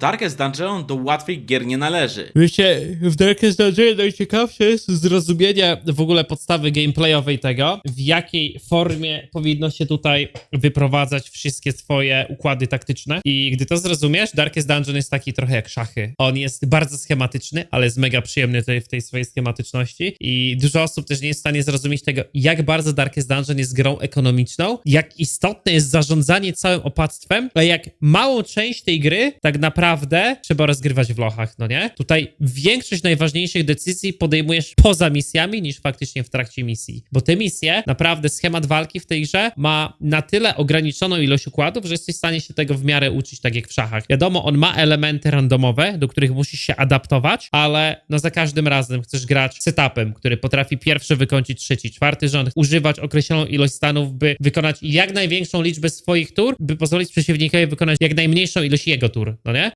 Darkest Dungeon do łatwych gier nie należy. Wiecie, w Darkest Dungeon najciekawsze jest zrozumienie w ogóle podstawy gameplayowej tego, w jakiej formie powinno się tutaj wyprowadzać wszystkie swoje układy taktyczne. I gdy to zrozumiesz, Darkest Dungeon jest taki trochę jak szachy. On jest bardzo schematyczny, ale jest mega przyjemny tutaj w tej swojej schematyczności i dużo osób też nie jest w stanie zrozumieć tego, jak bardzo Darkest Dungeon jest grą ekonomiczną, jak istotne jest zarządzanie całym opactwem, a jak małą część tej gry tak naprawdę trzeba rozgrywać w lochach, no nie? Tutaj większość najważniejszych decyzji podejmujesz poza misjami niż faktycznie w trakcie misji, bo te misje, naprawdę schemat walki w tej grze ma na tyle ograniczoną ilość układów, że jesteś w stanie się tego w miarę uczyć tak jak w szachach. Wiadomo, on ma elementy randomowe, do których musisz się adaptować, ale no za każdym razem chcesz grać setupem, który potrafi pierwszy wykończyć trzeci, czwarty rząd, używać określoną ilość stanów, by wykonać jak największą liczbę swoich tur, by pozwolić przeciwnikowi wykonać jak najmniejszą ilość jego tur, no nie?